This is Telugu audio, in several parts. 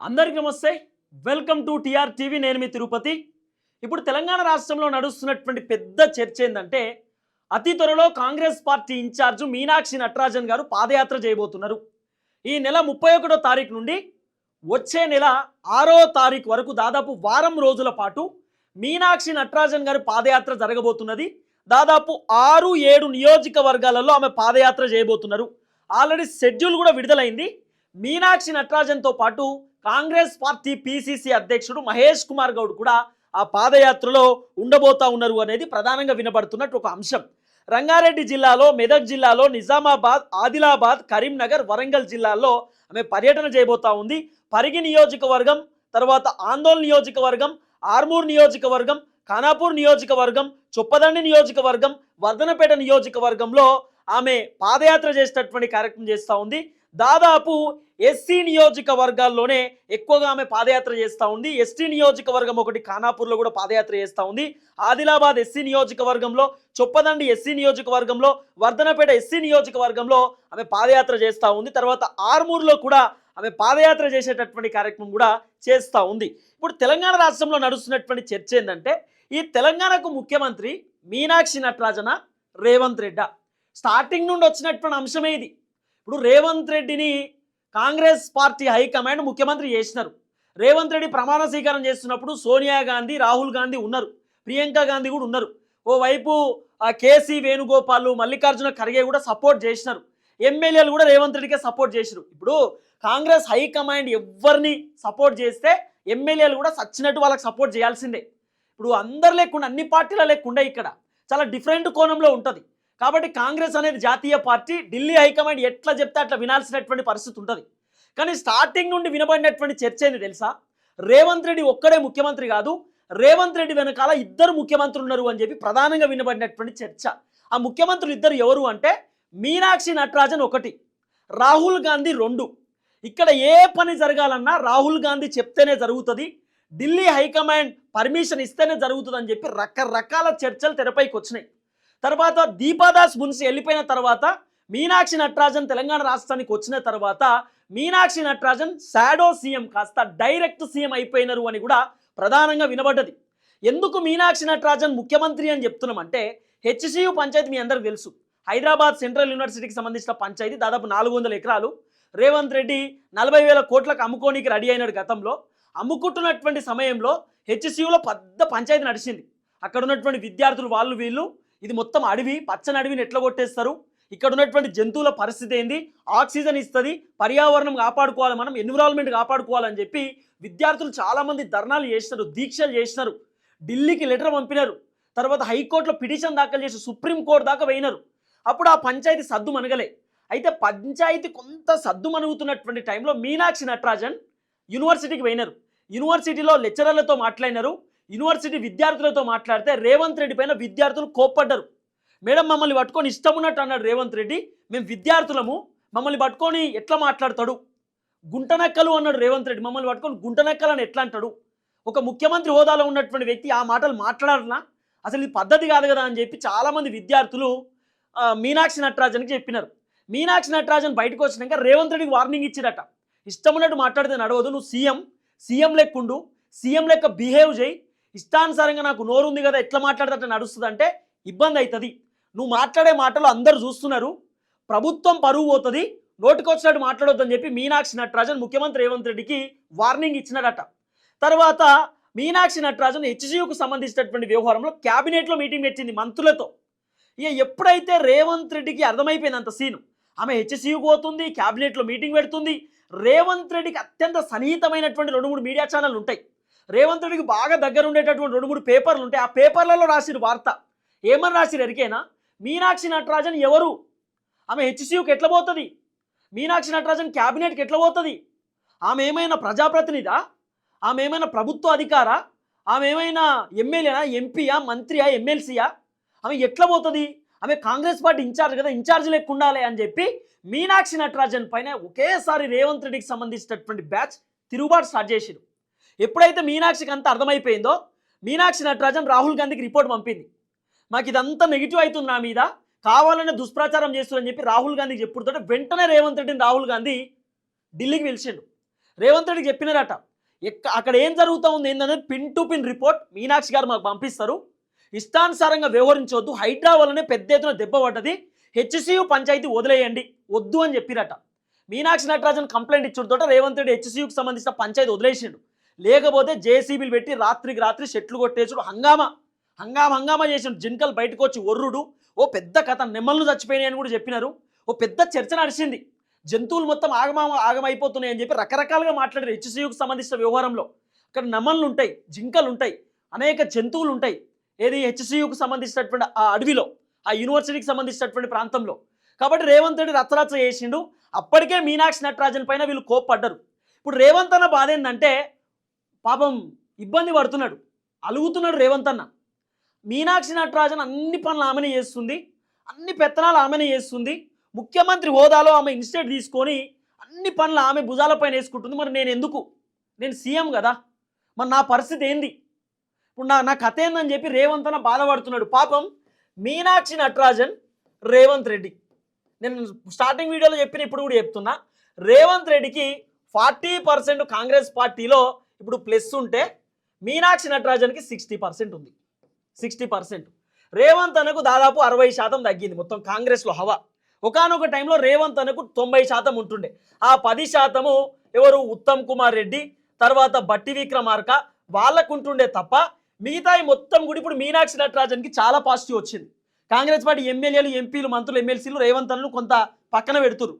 అందరికీ నమస్తే. వెల్కమ్ టు టిఆర్ టీవీ నేను మీ తిరుపతి. ఇప్పుడు తెలంగాణ రాష్ట్రంలో నడుస్తున్నటువంటి పెద్ద చర్చ ఏంటంటే అతి త్వరలో కాంగ్రెస్ పార్టీ ఇన్ఛార్జ్ మీనాక్షి నటరాజన్ గారు పాదయాత్ర చేయబోతున్నారు. ఈ నెల ముప్పై ఒకటో తారీఖు నుండి వచ్చే నెల ఆరో తారీఖు వరకు దాదాపు వారం రోజుల పాటు మీనాక్షి నటరాజన్ గారి పాదయాత్ర జరగబోతున్నది. దాదాపు ఆరు ఏడు నియోజకవర్గాలలో ఆమె పాదయాత్ర చేయబోతున్నారు. ఆల్రెడీ షెడ్యూల్ కూడా విడుదలైంది. మీనాక్షి నటరాజన్తో పాటు కాంగ్రెస్ పార్టీ పిసిసి అధ్యక్షుడు మహేష్ కుమార్ గౌడ్ కూడా ఆ పాదయాత్రలో ఉండబోతా ఉన్నారు అనేది ప్రధానంగా వినబడుతున్నట్టు ఒక అంశం. రంగారెడ్డి జిల్లాలో మెదక్ జిల్లాలో నిజామాబాద్ ఆదిలాబాద్ కరీంనగర్ వరంగల్ జిల్లాల్లో ఆమె పర్యటన చేయబోతా ఉంది. పరిగి నియోజకవర్గం తర్వాత ఆందోళన నియోజకవర్గం ఆర్మూర్ నియోజకవర్గం ఖానాపూర్ నియోజకవర్గం చొప్పదండి నియోజకవర్గం వర్ధనపేట నియోజకవర్గంలో ఆమె పాదయాత్ర చేసేటటువంటి కార్యక్రమం చేస్తూ ఉంది. దాదాపు ఎస్సీ నియోజకవర్గాల్లోనే ఎక్కువగా ఆమె పాదయాత్ర చేస్తూ ఉంది. ఎస్టీ నియోజకవర్గం ఒకటి ఖానాపూర్లో కూడా పాదయాత్ర చేస్తూ ఉంది. ఆదిలాబాద్ ఎస్సీ నియోజకవర్గంలో చొప్పదండి ఎస్సీ నియోజకవర్గంలో వర్ధనపేట ఎస్సీ నియోజకవర్గంలో ఆమె పాదయాత్ర చేస్తూ ఉంది. తర్వాత ఆర్మూర్లో కూడా ఆమె పాదయాత్ర చేసేటటువంటి కార్యక్రమం కూడా చేస్తూ ఉంది. ఇప్పుడు తెలంగాణ రాష్ట్రంలో నడుస్తున్నటువంటి చర్చ ఏంటంటే ఈ తెలంగాణకు ముఖ్యమంత్రి మీనాక్షి నటరాజన రేవంత్ రెడ్డి. స్టార్టింగ్ నుండి వచ్చినటువంటి అంశమే ఇది. ఇప్పుడు రేవంత్ రెడ్డిని కాంగ్రెస్ పార్టీ హైకమాండ్ ముఖ్యమంత్రి చేసినారు. రేవంత్ రెడ్డి ప్రమాణ స్వీకారం చేస్తున్నప్పుడు సోనియా గాంధీ రాహుల్ గాంధీ ఉన్నారు. ప్రియాంక గాంధీ కూడా ఉన్నారు. ఓవైపు కేసీ వేణుగోపాల్ మల్లికార్జున ఖర్గే కూడా సపోర్ట్ చేసినారు. ఎమ్మెల్యేలు కూడా రేవంత్ రెడ్డికే సపోర్ట్ చేసినారు ఇప్పుడు కాంగ్రెస్ హైకమాండ్ ఎవరిని సపోర్ట్ చేస్తే ఎమ్మెల్యేలు కూడా సచ్చినట్టు వాళ్ళకి సపోర్ట్ చేయాల్సిందే. ఇప్పుడు అందరు లేకుండా అన్ని పార్టీల లేకుండా ఇక్కడ చాలా డిఫరెంట్ కోణంలో ఉంటుంది. కాబట్టి కాంగ్రెస్ అనేది జాతీయ పార్టీ ఢిల్లీ హైకమాండ్ ఎట్లా చెప్తే అట్లా వినాల్సినటువంటి పరిస్థితి ఉంటుంది. కానీ స్టార్టింగ్ నుండి వినబడినటువంటి చర్చ ఏంది తెలుసా? రేవంత్ రెడ్డి ఒక్కడే ముఖ్యమంత్రి కాదు రేవంత్ రెడ్డి వెనకాల ఇద్దరు ముఖ్యమంత్రులు ఉన్నారు అని చెప్పి ప్రధానంగా వినబడినటువంటి చర్చ. ఆ ముఖ్యమంత్రులు ఇద్దరు ఎవరు అంటే మీనాక్షి నటరాజన్ ఒకటి రాహుల్ గాంధీ రెండు. ఇక్కడ ఏ పని జరగాలన్నా రాహుల్ గాంధీ చెప్తేనే జరుగుతుంది ఢిల్లీ హైకమాండ్ పర్మిషన్ ఇస్తేనే జరుగుతుంది అని చెప్పి రకరకాల చర్చలు తెరపైకి వచ్చినాయి. తర్వాత దీపాదాస్ మున్సి వెళ్ళిపోయిన తర్వాత మీనాక్షి నటరాజన్ తెలంగాణ రాష్ట్రానికి వచ్చిన తర్వాత మీనాక్షి నటరాజన్ శాడో సీఎం కాస్త డైరెక్ట్ సీఎం అయిపోయినారు అని కూడా ప్రధానంగా వినబడ్డది. ఎందుకు మీనాక్షి నటరాజన్ ముఖ్యమంత్రి అని చెప్తున్నామంటే హెచ్సియు పంచాయతీ మీ అందరికి తెలుసు. హైదరాబాద్ సెంట్రల్ యూనివర్సిటీకి సంబంధించిన పంచాయతీ దాదాపు నాలుగు వందల ఎకరాలు. రేవంత్ రెడ్డి నలభై వేల కోట్లకు అమ్ముకోనికి రెడీ అయినాడు గతంలో. అమ్ముకుంటున్నటువంటి సమయంలో హెచ్సియులో పెద్ద పంచాయతీ నడిచింది. అక్కడ ఉన్నటువంటి విద్యార్థులు వాళ్ళు వీళ్ళు. ఇది మొత్తం అడవి పచ్చని అడవిని ఎట్లా కొట్టేస్తారు? ఇక్కడ ఉన్నటువంటి జంతువుల పరిస్థితి ఏంది? ఆక్సిజన్ ఇస్తుంది పర్యావరణం కాపాడుకోవాలి మనం ఎన్విరాన్మెంట్ కాపాడుకోవాలని చెప్పి విద్యార్థులు చాలామంది ధర్నాలు చేసినారు దీక్షలు చేసినారు. ఢిల్లీకి లెటర్ పంపినారు. తర్వాత హైకోర్టులో పిటిషన్ దాఖలు చేసి సుప్రీంకోర్టు దాకా పోయినారు. అప్పుడు ఆ పంచాయతీ సద్దు మనగలే అయితే పంచాయతీ కొంత సద్దు మనుగుతున్నటువంటి టైంలో మీనాక్షి నటరాజన్ యూనివర్సిటీకి పోయినారు. యూనివర్సిటీలో లెక్చరర్లతో మాట్లాడినారు. యూనివర్సిటీ విద్యార్థులతో మాట్లాడితే రేవంత్ రెడ్డి పైన విద్యార్థులు కోప్పడ్డారు. మేడం మమ్మల్ని పట్టుకొని ఇష్టం ఉన్నట్టు అన్నాడు రేవంత్ రెడ్డి. మేము విద్యార్థులము. మమ్మల్ని పట్టుకొని ఎట్లా మాట్లాడతాడు? గుంటనక్కలు అన్నాడు రేవంత్ రెడ్డి. మమ్మల్ని పట్టుకొని గుంటనక్కలు అని ఎట్లా అంటాడు? ఒక ముఖ్యమంత్రి హోదాలో ఉన్నటువంటి వ్యక్తి ఆ మాటలు మాట్లాడాలనా? అసలు ఇది పద్ధతి కాదు కదా అని చెప్పి చాలామంది విద్యార్థులు మీనాక్షి నటరాజన్కి చెప్పినారు. మీనాక్షి నటరాజన్ బయటకు వచ్చినాక రేవంత్ రెడ్డికి వార్నింగ్ ఇచ్చిరట. ఇష్టం ఉన్నట్టు మాట్లాడితే నడవదు. నువ్వు సీఎం. సీఎం లెక్కుండు. సీఎం లెక్క బిహేవ్ చేయి. ఇష్టానుసారంగా నాకు నోరు ఉంది కదా ఎట్లా మాట్లాడితే నడుస్తుంది అంటే ఇబ్బంది అవుతుంది నువ్వు మాట్లాడే మాటలు అందరు చూస్తున్నారు ప్రభుత్వం పరువు పోతుంది నోటికొచ్చినట్టు మాట్లాడొద్దని చెప్పి మీనాక్షి నటరాజన్ ముఖ్యమంత్రి రేవంత్ రెడ్డికి వార్నింగ్ ఇచ్చినారట. తర్వాత మీనాక్షి నటరాజన్ హెచ్జియుకు సంబంధించినటువంటి వ్యవహారంలో క్యాబినెట్లో మీటింగ్ పెట్టింది మంత్రులతో. ఇక ఎప్పుడైతే రేవంత్ రెడ్డికి అర్థమైపోయింది అంత సీను ఆమె హెచ్సియుకు పోతుంది క్యాబినెట్లో మీటింగ్ పెడుతుంది. రేవంత్ రెడ్డికి అత్యంత సన్నిహితమైనటువంటి రెండు మూడు మీడియా ఛానళ్ళు ఉంటాయి. రేవంత్ రెడ్డికి బాగా దగ్గర ఉండేటటువంటి రెండు మూడు పేపర్లు ఉంటాయి ఆ పేపర్లలో రాసిన వార్త. ఏమని రాసిరు ఎరికేనా? మీనాక్షి నటరాజన్ ఎవరు? ఆమె హెచ్సియుకి ఎట్లా పోతుంది? మీనాక్షి నటరాజన్ క్యాబినెట్కి ఎట్లా పోతుంది? ఆమె ఏమైనా ప్రజాప్రతినిధా? ఆమె ఏమైనా ప్రభుత్వ అధికారా? ఆమె ఏమైనా ఎమ్మెల్యేనా? ఎంపీయా? మంత్రియా? ఎమ్మెల్సీయా? ఆమె ఎట్లా పోతుంది? ఆమె కాంగ్రెస్ పార్టీ ఇన్ఛార్జ్ కదా ఇన్ఛార్జ్ లెక్క అని చెప్పి మీనాక్షి నటరాజన్ పైన ఒకేసారి రేవంత్ రెడ్డికి సంబంధించినటువంటి బ్యాచ్ తిరుగుబాటు స్టార్ట్ చేసిరు ఎప్పుడైతే మీనాక్షికి అంత అర్థమైపోయిందో మీనాక్షి నటరాజన్ రాహుల్ గాంధీకి రిపోర్ట్ పంపింది. మాకు ఇదంతా నెగిటివ్ అవుతుంది నా మీద. కావాలనే దుష్ప్రచారం చేస్తున్నారని చెప్పి రాహుల్ గాంధీకి చెప్పుడుతో వెంటనే రేవంత్ రెడ్డిని రాహుల్ గాంధీ ఢిల్లీకి పిలిచిండు. రేవంత్ రెడ్డికి చెప్పినారట ఎక్క అక్కడ ఏం జరుగుతూ ఉంది ఏంటనేది pin to pin report Meenakshi గారు మాకు పంపిస్తారు. ఇష్టానుసారంగా వ్యవహరించవద్దు హైడ్రా వల్లనే పెద్ద ఎత్తున దెబ్బ పడ్డది. హెచ్సియు పంచాయతీ వదిలేయండి వద్దు అని చెప్పిరట. మీనాక్షి నటరాజన్ కంప్లైంట్ ఇచ్చుడుతో రేవంత్ రెడ్డి హెచ్సియుకి సంబంధించిన పంచాయతీ వదిలేసిండు. లేకపోతే జేసీబీలు పెట్టి రాత్రికి రాత్రి షెట్లు కొట్టేసుడు హంగామా హంగామా హంగామా చేసిండు. జింకలు బయటకు వచ్చి ఒర్రుడు. ఓ పెద్ద కథ నెమ్మలు చచ్చిపోయినాయని కూడా చెప్పినారు. ఓ పెద్ద చర్చ నడిచింది. జంతువులు మొత్తం ఆగమా ఆగమైపోతున్నాయి అని చెప్పి రకరకాలుగా మాట్లాడారు హెచ్సియుకు సంబంధించిన వ్యవహారంలో. అక్కడ నెమళ్ళు ఉంటాయి జింకలు ఉంటాయి అనేక జంతువులు ఉంటాయి. ఏది? హెచ్సియుకు సంబంధించినటువంటి ఆ అడవిలో ఆ యూనివర్సిటీకి సంబంధించినటువంటి ప్రాంతంలో. కాబట్టి రేవంత్ రెడ్డి రచ్చరచ్చ చేసిండు. అప్పటికే మీనాక్షి నటరాజన్ పైన వీళ్ళు కోప్పడ్డరు. ఇప్పుడు రేవంత్ అన్న బాధ ఏంటంటే పాపం ఇబ్బంది పడుతున్నాడు. అలుగుతున్నాడు రేవంత్ అన్న. మీనాక్షి నటరాజన్ అన్ని పనులు ఆమెనే చేస్తుంది. అన్ని పెత్తనాలు ఆమెనే చేస్తుంది. ముఖ్యమంత్రి హోదాలో ఆమె ఇన్స్టెట్ తీసుకొని అన్ని పనులు ఆమె భుజాలపైన వేసుకుంటుంది. మరి నేను ఎందుకు? నేను సీఎం కదా. మరి నా పరిస్థితి ఏంది? ఇప్పుడు నా నా కథ ఏందని చెప్పి రేవంత్ అన్న బాధపడుతున్నాడు. పాపం మీనాక్షి నటరాజన్ రేవంత్ రెడ్డి. నేను స్టార్టింగ్ వీడియోలో చెప్పిన ఇప్పుడు కూడా చెప్తున్నా. రేవంత్ రెడ్డికి ఫార్టీ పర్సెంట్ కాంగ్రెస్ పార్టీలో ఇప్పుడు ప్లస్ ఉంటే మీనాక్షి నటరాజన్కి సిక్స్టీ పర్సెంట్ ఉంది. సిక్స్టీ పర్సెంట్ రేవంత్ అనకు దాదాపు అరవై శాతం తగ్గింది. మొత్తం కాంగ్రెస్లో హవా. ఒకనొక టైంలో రేవంత్ అనకు తొంభై శాతం ఉంటుండే. ఆ పది శాతము ఎవరు? ఉత్తమ్ కుమార్ రెడ్డి తర్వాత బట్టి విక్రమార్క వాళ్ళకు ఉంటుండే తప్ప మిగతాయి మొత్తం కూడా ఇప్పుడు మీనాక్షి నటరాజన్కి చాలా పాజిటివ్ వచ్చింది. కాంగ్రెస్ పార్టీ ఎమ్మెల్యేలు ఎంపీలు మంత్రులు ఎమ్మెల్సీలు రేవంత్ అన్నను కొంత పక్కన పెడుతురు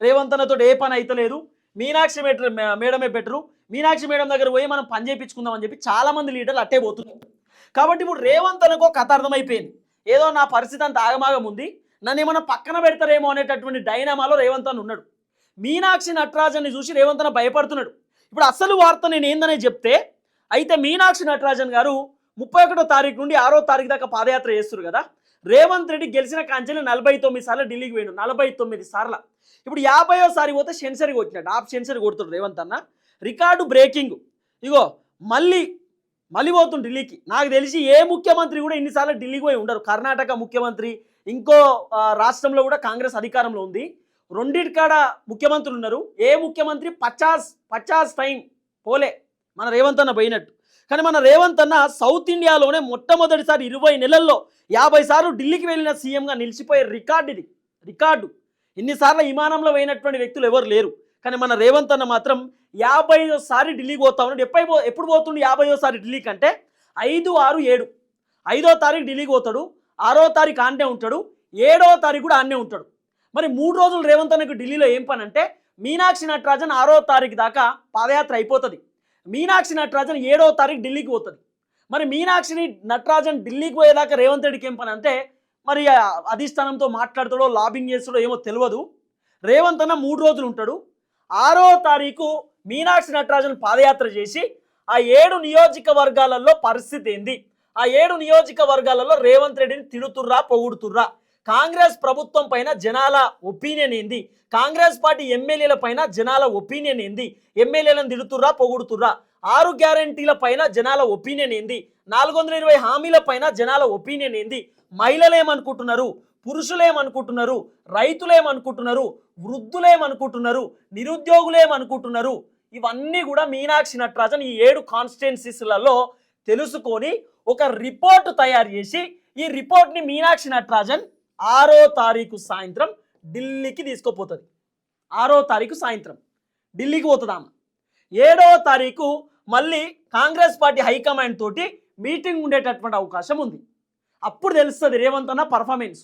రేవంత్ అన్నతో ఏ పని అయితలేదు. మీనాక్షి మేటర్ మేడమే బెటరు మీనాక్షి మేడం దగ్గర పోయి మనం పని చేయించుకుందాం అని చెప్పి చాలా మంది లీడర్లు అట్టే పోతున్నారు. కాబట్టి ఇప్పుడు రేవంత్ అనుకో కథ అర్థమైపోయింది. ఏదో నా పరిస్థితి అంత ఆగమాగం ఉంది. నన్ను ఏమైనా పక్కన పెడతారేమో అనేటటువంటి డైనామాలో రేవంత్ అని ఉన్నాడు. మీనాక్షి నటరాజన్ని చూసి రేవంత్ అన్న భయపడుతున్నాడు. ఇప్పుడు అసలు వార్త నేను ఏందనే చెప్తే అయితే మీనాక్షి నటరాజన్ గారు ముప్పై ఒకటో తారీఖు నుండి ఆరో తారీఖు దాకా పాదయాత్ర చేస్తారు కదా. రేవంత్ రెడ్డి గెలిచిన కాంచెలు నలభై తొమ్మిది సార్లు ఢిల్లీకి పోయిండు. నలభై తొమ్మిది సార్లు. ఇప్పుడు యాభైవ సారి పోతే సెన్సరీ కొట్టినాడు. ఆఫ్ సెన్సరీ కొడుతాడు రేవంత్ అన్న. Record breaking. ఇగో మళ్ళీ మళ్ళీ పోతుంది ఢిల్లీకి. నాకు తెలిసి ఏ ముఖ్యమంత్రి కూడా ఇన్నిసార్లు ఢిల్లీకి పోయి ఉండరు. కర్ణాటక ముఖ్యమంత్రి ఇంకో రాష్ట్రంలో కూడా కాంగ్రెస్ అధికారంలో ఉంది. రెండింటి కాడ ముఖ్యమంత్రులు ఉన్నారు. ఏ ముఖ్యమంత్రి పచాస్ పచాస్ టైం పోలే. మన రేవంత్ అన్న పోయినట్టు. కానీ మన రేవంత్ అన్న సౌత్ ఇండియాలోనే మొట్టమొదటిసారి ఇరవై నెలల్లో యాభై సార్లు ఢిల్లీకి వెళ్ళిన సీఎంగా నిలిచిపోయే రికార్డు ఇది. రికార్డు. ఇన్నిసార్లు విమానంలో పోయినటువంటి వ్యక్తులు ఎవరు లేరు. కానీ మన రేవంత్ అన్న మాత్రం యాభైసారి ఢిల్లీకి పోతా ఉన్నాడు. పో ఎప్పుడు పోతుండు యాభైసారి ఢిల్లీకి అంటే ఐదు ఆరు ఏడు. ఐదో తారీఖు ఢిల్లీకి పోతాడు. ఆరో తారీఖు ఆన్నే ఉంటాడు. ఏడో తారీఖు కూడా ఆన్నే ఉంటాడు. మరి మూడు రోజులు రేవంత్ అన్నకు ఢిల్లీలో ఏం పని అంటే మీనాక్షి నటరాజన్ ఆరో తారీఖు దాకా పాదయాత్ర అయిపోతుంది. మీనాక్షి నటరాజన్ ఏడో తారీఖు ఢిల్లీకి పోతుంది. మరి మీనాక్షిని నటరాజన్ ఢిల్లీకి పోయేదాకా రేవంత్ రెడ్డికి ఏం పని అంటే మరి అధిష్టానంతో మాట్లాడతాడో లాబింగ్ చేస్తాడో ఏమో తెలియదు రేవంత్ అన్న మూడు రోజులు ఉంటాడు. ఆరో తారీఖు మీనాక్షి నటరాజన్ పాదయాత్ర చేసి ఆ ఏడు నియోజకవర్గాలలో పరిస్థితి ఏంది? ఆ ఏడు నియోజకవర్గాలలో రేవంత్ రెడ్డిని తిడుతుర్రా పొగుడుతుర్రా? కాంగ్రెస్ ప్రభుత్వం పైన జనాల ఒపీనియన్ ఏంది? కాంగ్రెస్ పార్టీ ఎమ్మెల్యేల పైన జనాల ఒపీనియన్ ఏంది? ఎమ్మెల్యేలను తిడుతుర్రా పొగుడుతుర్రా? ఆరు గ్యారంటీల పైన జనాల ఒపీనియన్ ఏంది? నాలుగు వందల ఇరవై హామీల పైన జనాల ఒపీనియన్ ఏంది? మహిళలు ఏమనుకుంటున్నారు? పురుషులేమనుకుంటున్నారు రైతులేమనుకుంటున్నారు వృద్ధులేమనుకుంటున్నారు నిరుద్యోగులేమనుకుంటున్నారు ఇవన్నీ కూడా మీనాక్షి నటరాజన్ ఈ ఏడు కాన్స్టిట్యున్సీస్లలో తెలుసుకొని ఒక రిపోర్ట్ తయారు చేసి ఈ రిపోర్ట్ని మీనాక్షి నటరాజన్ ఆరో తారీఖు సాయంత్రం ఢిల్లీకి తీసుకుపోతుంది. ఆరో తారీఖు సాయంత్రం ఢిల్లీకి పోతుంది ఆమె. ఏడవ తారీఖు మళ్ళీ కాంగ్రెస్ పార్టీ హైకమాండ్ తోటి మీటింగ్ ఉండేటటువంటి అవకాశం ఉంది. అప్పుడు తెలుస్తుంది రేవంత్ అన్న పర్ఫార్మెన్స్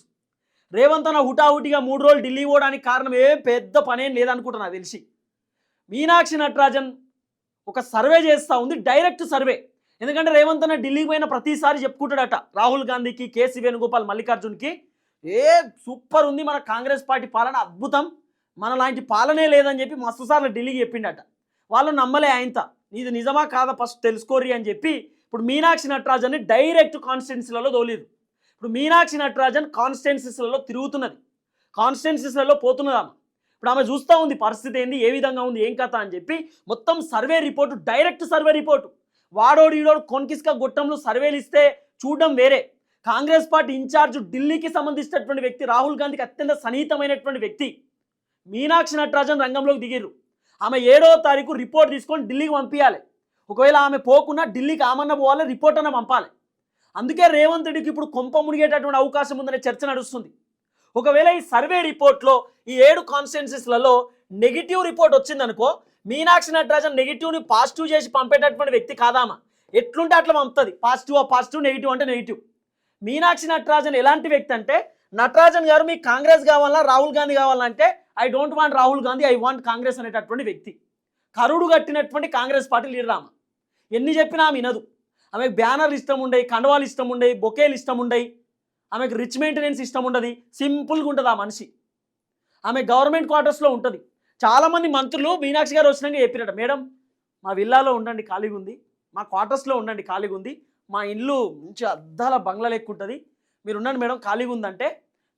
రేవంత్ అన్న హుటాహుటిగా మూడు రోజులు ఢిల్లీ పోవడానికి కారణం ఏం పెద్ద పనేం లేదనుకుంటున్నా తెలిసి. మీనాక్షి నటరాజన్ ఒక సర్వే చేస్తూ ఉంది డైరెక్ట్ సర్వే. ఎందుకంటే రేవంత్ అన్న ఢిల్లీకి పోయిన ప్రతిసారి చెప్పుకుంటాడట రాహుల్ గాంధీకి కేసీ వేణుగోపాల్ మల్లికార్జున్కి. ఏ సూపర్ ఉంది మన కాంగ్రెస్ పార్టీ పాలన అద్భుతం మన లాంటి పాలనే లేదని చెప్పి మస్తు సార్లు ఢిల్లీకి చెప్పిండట. వాళ్ళు నమ్మలే ఆయనత ఇది నిజమా కాదా ఫస్ట్ తెలుసుకోరి అని చెప్పి ఇప్పుడు మీనాక్షి నటరాజన్ని డైరెక్ట్ కాన్స్టిట్యున్సీలలో తోలేదు ఇప్పుడు మీనాక్షి నటరాజన్ కాన్స్టెన్సిస్లలో తిరుగుతున్నది. కాన్స్టెన్సిస్లలో పోతున్నది ఆమె. ఇప్పుడు ఆమె చూస్తూ ఉంది పరిస్థితి ఏంది ఏ విధంగా ఉంది ఏం కథ అని చెప్పి మొత్తం survey report direct survey report. వాడోడు ఈడోడు కొన్కిస్క గుట్టంలో సర్వేలు ఇస్తే చూడడం వేరే. కాంగ్రెస్ పార్టీ ఇన్ఛార్జ్ ఢిల్లీకి సంబంధించినటువంటి వ్యక్తి రాహుల్ గాంధీకి అత్యంత సన్నిహితమైనటువంటి వ్యక్తి. మీనాక్షి నటరాజన్ రంగంలోకి దిగిర్రు. ఆమె ఏడో తారీఖు రిపోర్ట్ తీసుకొని ఢిల్లీకి పంపించాలి ఒకవేళ ఆమె పోకుండా ఢిల్లీకి ఆమన్న పోవాలి రిపోర్ట్ అన్న పంపాలి. అందుకే రేవంత్ రెడ్డికి ఇప్పుడు కొంప మునిగేటటువంటి అవకాశం ఉందనే చర్చ నడుస్తుంది. ఒకవేళ ఈ సర్వే రిపోర్ట్లో ఈ ఏడు కాన్స్టిట్యున్సీస్లలో నెగిటివ్ రిపోర్ట్ వచ్చిందనుకో మీనాక్షి నటరాజన్ నెగిటివ్ని పాజిటివ్ చేసి పంపేటటువంటి వ్యక్తి కాదామా? ఎట్లుంటే అట్లా పంపుతుంది. పాజిటివ్ పాజిటివ్ నెగిటివ్ అంటే నెగిటివ్. మీనాక్షి నటరాజన్ ఎలాంటి వ్యక్తి అంటే నటరాజన్ గారు మీకు కాంగ్రెస్ కావాలా రాహుల్ గాంధీ కావాలంటే I don't want Rahul Gandhi I want Congress అనేటటువంటి వ్యక్తి. కరుడు కట్టినటువంటి కాంగ్రెస్ పార్టీ లీడర్ ఆమె. ఎన్ని చెప్పినా ఆమె వినదు. ఆమెకు బ్యానర్లు ఇష్టం ఉండయి కండవాలు ఇష్టం ఉండయి బొకేలు ఇష్టం ఉండయి ఆమెకు రిచ్ మెయింటెనెన్స్ ఇష్టం ఉండదు సింపుల్గా ఉంటుంది ఆ మనిషి. ఆమె గవర్నమెంట్ క్వార్టర్స్లో ఉంటుంది. చాలామంది మంత్రులు మీనాక్షి గారు వచ్చినాక చెప్పినట్టు మేడం మా విల్లాలో ఉండండి ఖాళీగా ఉంది. మా క్వార్టర్స్లో ఉండండి ఖాళీగా ఉంది. మా ఇల్లు మంచి అద్దాల బంగ్లా లెక్క ఉంటుంది. మీరు ఉండండి మేడం ఖాళీగా ఉందంటే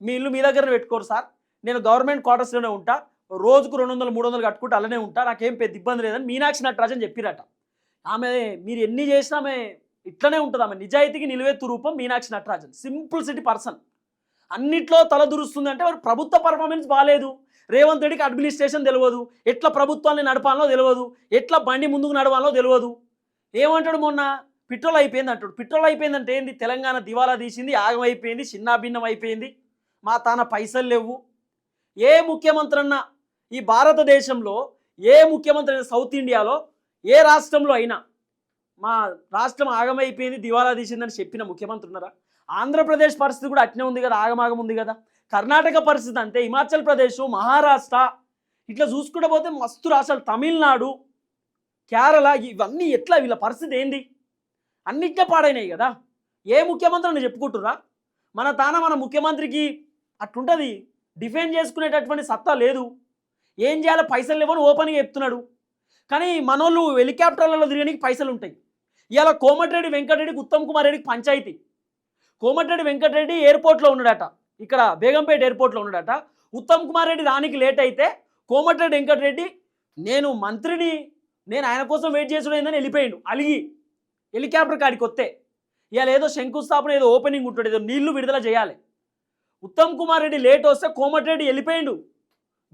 మీ ఇల్లు మీ దగ్గర పెట్టుకోరు సార్. నేను గవర్నమెంట్ క్వార్టర్స్లోనే ఉంటా. రోజుకు రెండు వందలు మూడు వందలు కట్టుకుంటే అలానే ఉంటా. నాకేం పెద్ద ఇబ్బంది లేదని మీనాక్షి నటరాజన్ చెప్పిరట. ఆమె మీరు ఎన్ని చేసినా ఆమె ఇట్లనే ఉంటుంది ఆమె. నిజాయితీకి నిలువెత్తు రూపం మీనాక్షి నటరాజన్. Simplicity person. అన్నిట్లో తలదురుస్తుంది అంటే వారు ప్రభుత్వ పర్ఫార్మెన్స్ బాగాలేదు రేవంత్ రెడ్డికి అడ్మినిస్ట్రేషన్ తెలియదు ఎట్లా ప్రభుత్వాన్ని నడపాలో తెలియదు ఎట్లా బండి ముందుకు నడవాలో తెలియదు ఏమంటాడు మొన్న? పెట్రోల్ అయిపోయింది అంటాడు. పెట్రోల్ అయిపోయిందంటే ఏంది? తెలంగాణ దివాలా తీసింది యాగం అయిపోయింది చిన్నాభిన్నం అయిపోయింది. మా తాన పైసలు లేవు. ఏ ముఖ్యమంత్రి అన్నా ఈ భారతదేశంలో ఏ ముఖ్యమంత్రి అయినా సౌత్ ఇండియాలో ఏ రాష్ట్రంలో అయినా మా రాష్ట్రం ఆగమైపోయింది దివాలా తీసిందని చెప్పిన ముఖ్యమంత్రి ఉన్నారా ఆంధ్రప్రదేశ్ పరిస్థితి కూడా అట్నే ఉంది కదా ఆగమాగం ఉంది కదా. కర్ణాటక పరిస్థితి అంతే హిమాచల్ ప్రదేశ్ మహారాష్ట్ర ఇట్లా చూసుకుంటూ పోతే మస్తు రాష్ట్రాలు తమిళనాడు కేరళ ఇవన్నీ ఎట్లా వీళ్ళ పరిస్థితి ఏంది? అన్నిట్లో పాడైనాయి కదా. ఏ ముఖ్యమంత్రి అని చెప్పుకుంటురా మన తాన మన ముఖ్యమంత్రికి అట్లుంటుంది డిఫెండ్ చేసుకునేటటువంటి సత్తా లేదు. ఏం చేయాలో పైసలు లేవని ఓపెన్గా చెప్తున్నాడు. కానీ మనోళ్ళు హెలికాప్టర్లలో తిరగడానికి పైసలు ఉంటాయి ఇలా కోమటిరెడ్డి వెంకటరెడ్డికి ఉత్తమ్ కుమార్ రెడ్డికి పంచాయతీ. కోమటిరెడ్డి వెంకటరెడ్డి ఎయిర్పోర్ట్లో ఉన్నాడట. ఇక్కడ బేగంపేట ఎయిర్పోర్ట్లో ఉన్నాడట. ఉత్తమ్ కుమార్ రెడ్డి రానికి లేట్ అయితే కోమటిరెడ్డి వెంకటరెడ్డి నేను మంత్రిని నేను ఆయన కోసం వెయిట్ చేసుడు వెళ్ళిపోయాడు. అలిగి హెలికాప్టర్ కాడికి వస్తే ఇవాళ ఏదో శంకుస్థాపన ఏదో ఓపెనింగ్ ఉంటాడు ఏదో నీళ్ళు విడుదల చేయాలి. ఉత్తమ్ కుమార్ రెడ్డి లేట్ వస్తే కోమటిరెడ్డి వెళ్ళిపోయిండు.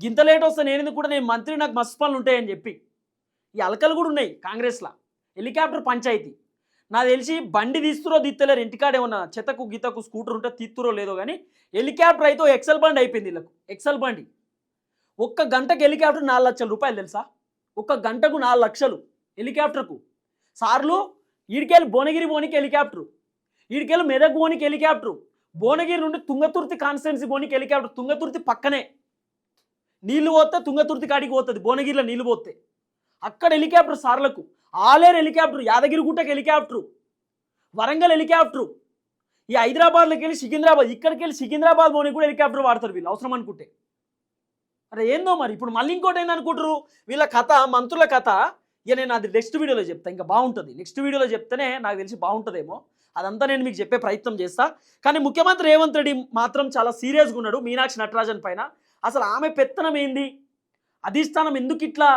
గింత లేట్ వస్తే నేను కూడా నేను మంత్రి నాకు మస్తు పనులు ఉంటాయని చెప్పి. ఈ అలకలు కూడా ఉన్నాయి కాంగ్రెస్లో. హెలికాప్టర్ పంచాయతీ. నాకు తెలిసి బండి తీస్తురో తీస్తలేరు ఇంటికాడ ఏమన్నా చెతకు గీతకు స్కూటర్ ఉంటే తీస్తురో లేదో కానీ హెలికాప్టర్ అయితే ఎక్సల్ ఎక్సెల్ బండి అయిపోయింది వీళ్ళకు ఎక్సెల్ బండి. ఒక్క గంటకు హెలికాప్టర్ నాలుగు లక్షల రూపాయలు తెలుసా? ఒక్క గంటకు నాలుగు లక్షలు హెలికాప్టర్కు. సార్లు ఈడికెళ్ళి భువనగిరి బోనికి హెలికాప్టర్. ఈడికెళ్ళి మెదక్ బోనికి హెలికాప్టర్. భువనగిరి నుండి తుంగతుర్తి కాన్స్టిట్యున్సీ బోనికి హెలికాప్టర్ తుంగతుర్తి పక్కనే. నీళ్ళు పోతే తుంగతుర్తి కాడికి పోతుంది భువనగిరిలో నీళ్ళు పోతే. అక్కడ హెలికాప్టర్ సార్లకు ఆలేరు హెలికాప్టర్ యాదగిరిగుట్టకి హెలికాప్టర్ వరంగల్ హెలికాప్టర్ ఈ హైదరాబాద్లోకి వెళ్ళి సికింద్రాబాద్ ఇక్కడికి వెళ్ళి సికింద్రాబాద్ పోనీ కూడా హెలికాప్టర్ వాడతారు వీళ్ళు అవసరం అనుకుంటే. అరే ఏందో మరి? ఇప్పుడు మళ్ళీ ఇంకోటి ఏందనుకుంటారు వీళ్ళ కథ మంత్రుల కథ ఇక నేను అది నెక్స్ట్ వీడియోలో చెప్తాను ఇంకా బాగుంటుంది. నెక్స్ట్ వీడియోలో చెప్తేనే నాకు తెలిసి బాగుంటుందేమో. అదంతా నేను మీకు చెప్పే ప్రయత్నం చేస్తా. కానీ ముఖ్యమంత్రి రేవంత్ రెడ్డి మాత్రం చాలా సీరియస్గా ఉన్నాడు మీనాక్షి నటరాజన్ పైన. అసలు ఆమె పెత్తనం ఏంది? అధిష్టానం ఎందుకు ఇట్లా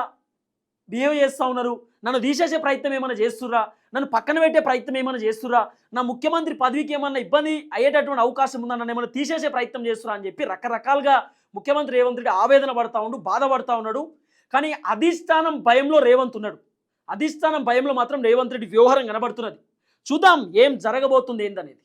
బిహేవ్ చేస్తూ ఉన్నారు. నన్ను తీసేసే ప్రయత్నం ఏమైనా చేస్తుర్రా? నన్ను పక్కన పెట్టే ప్రయత్నం ఏమైనా చేస్తుర్రా? నా ముఖ్యమంత్రి పదవికి ఏమన్నా ఇబ్బంది అయ్యేటటువంటి అవకాశం ఉందా? నన్ను ఏమైనా తీసేసే ప్రయత్నం చేస్తురా అని చెప్పి రకరకాలుగా ముఖ్యమంత్రి రేవంత్ రెడ్డి ఆవేదన పడతా ఉండు బాధపడతా ఉన్నాడు. కానీ అధిష్టానం భయంలో రేవంత్ ఉన్నాడు. అధిష్టానం భయంలో మాత్రం రేవంత్ రెడ్డి వ్యవహారం కనబడుతున్నది. చూద్దాం ఏం జరగబోతుంది ఏందనేది.